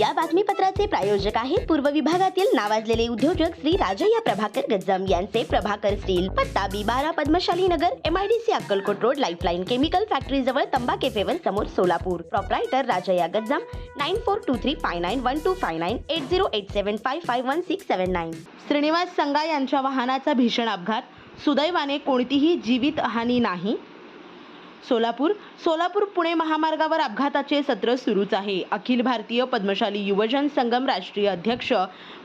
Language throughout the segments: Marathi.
या बातमीपत्राचे प्रायोजक आहेत पूर्व विभागातील नावाजलेले उद्योजक श्री राजय्या प्रभाकर गज्जम यांचे प्रभाकर स्टील पत्ता बी बारा Padmashali Nagar MIDC Akkalkot road lifeline chemical factory जवळ तंबा केफेवर समोर Solapur. Proprietor Rajayya Gajjam nine four two three five nine one two five nine eight zero eight seven five five one six seven nine Srinivas Sanga यांच्या वाहनाचा भीषण अपघात. सुदैवाने कोणतीही जीवितहानी नाही. सोलापूर. सोलापूर पुणे महामार्गावर अपघाताचे सत्र सुरूच आहे. अखिल भारतीय पद्मशाली युवजन संगम राष्ट्रीय अध्यक्ष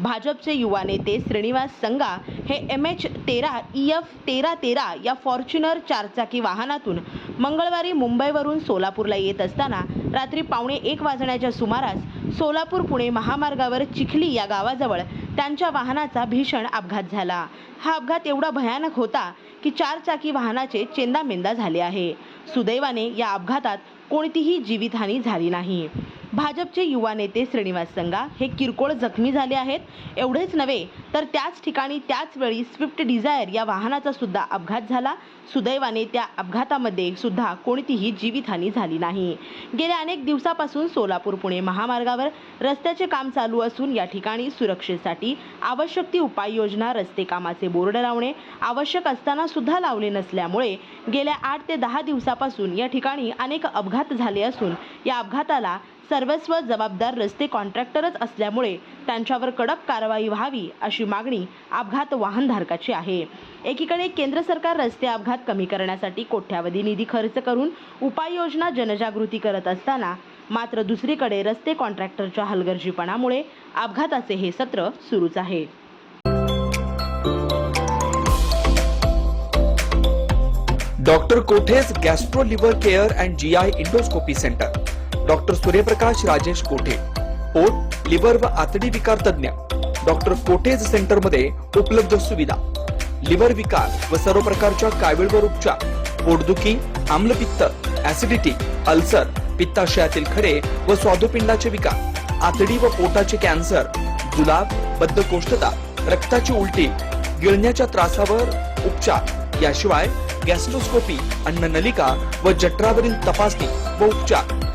भाजपचे युवा नेते श्रीनिवास संगा हे एम एच तेरा ई एफ तेरा तेरा या फॉर्च्युनर चारचाकी वाहनातून मंगळवारी मुंबईवरून सोलापूरला येत असताना रात्री पावणे एक वाजण्याच्या सुमारास सोलापूर पुणे महामार्गावर चिखली या गावाजवळ त्यांच्या वाहनाचा भीषण अपघात झाला. हा अपघात एवढा भयानक होता की चार चाकी वाहनाचे चेंदामेंदा झाले आहे. सुदैवाने या अपघातात कोणतीही जीवितहानी झाली नाही. भाजपचे युवा नेते श्रीनिवास संगा हे किरकोळ जखमी झाले आहेत. एवढेच नव्हे तर त्याच ठिकाणी त्याच वेळी स्विफ्ट डिझायर या वाहनाचा सुद्धा अपघात झाला. सुदैवाने त्या अपघातामध्ये सुद्धा कोणतीही जीवितहानी झाली नाही. गेल्या अनेक दिवसापासून सोलापूर पुणे महामार्गावर रस्त्याचे काम चालू असून या ठिकाणी सुरक्षेसाठी आवश्यक ती उपाययोजना रस्ते कामाचे बोर्ड लावणे आवश्यक असताना सुद्धा लावले नसल्यामुळे गेल्या आठ ते दहा दिवसापासून या ठिकाणी अनेक अपघात झाले असून या अपघाताला सर्वस्व जबाबदार रस्ते कॉन्ट्रॅक्टरच असल्यामुळे त्यांच्यावर कडक कारवाई व्हावी अशी मागणी अपघात वाहनधारकाची आहे. एकीकडे केंद्र सरकार रस्ते अपघात कमी करण्यासाठी कोट्यावधी निधी खर्च करून उपाययोजना जनजागृती करत असताना मात्र दुसरीकडे रस्ते कॉन्ट्रॅक्टरच्या हलगर्जीपणामुळे अपघाताचे हे सत्र सुरूच आहे. Doctor Kothe's gastro liver care and G I endoscopy centre. Doctor Suryaprakash Rajesh Kothe? पोट लिव्हर व आतडी विकार तज्ञ डॉक्टर कोठेज सेंटरमध्ये उपलब्ध सुविधा. लिव्हर विकार व सर्व प्रकारच्या कावीळवर उपचार पोटदुखी आम्लपित्त ऍसिडिटी अल्सर पित्ताशयातील खडे व स्वादुपिंडाचे विकार. आतडी व पोटाचे कॅन्सर जुलाब बद्धकोष्ठता रक्ताची उलटी गिळण्याच्या त्रासावर उपचार. याशिवाय गॅस्ट्रोस्कोपी अन्ननलिका व जठरावरील तपासणी व उपचार.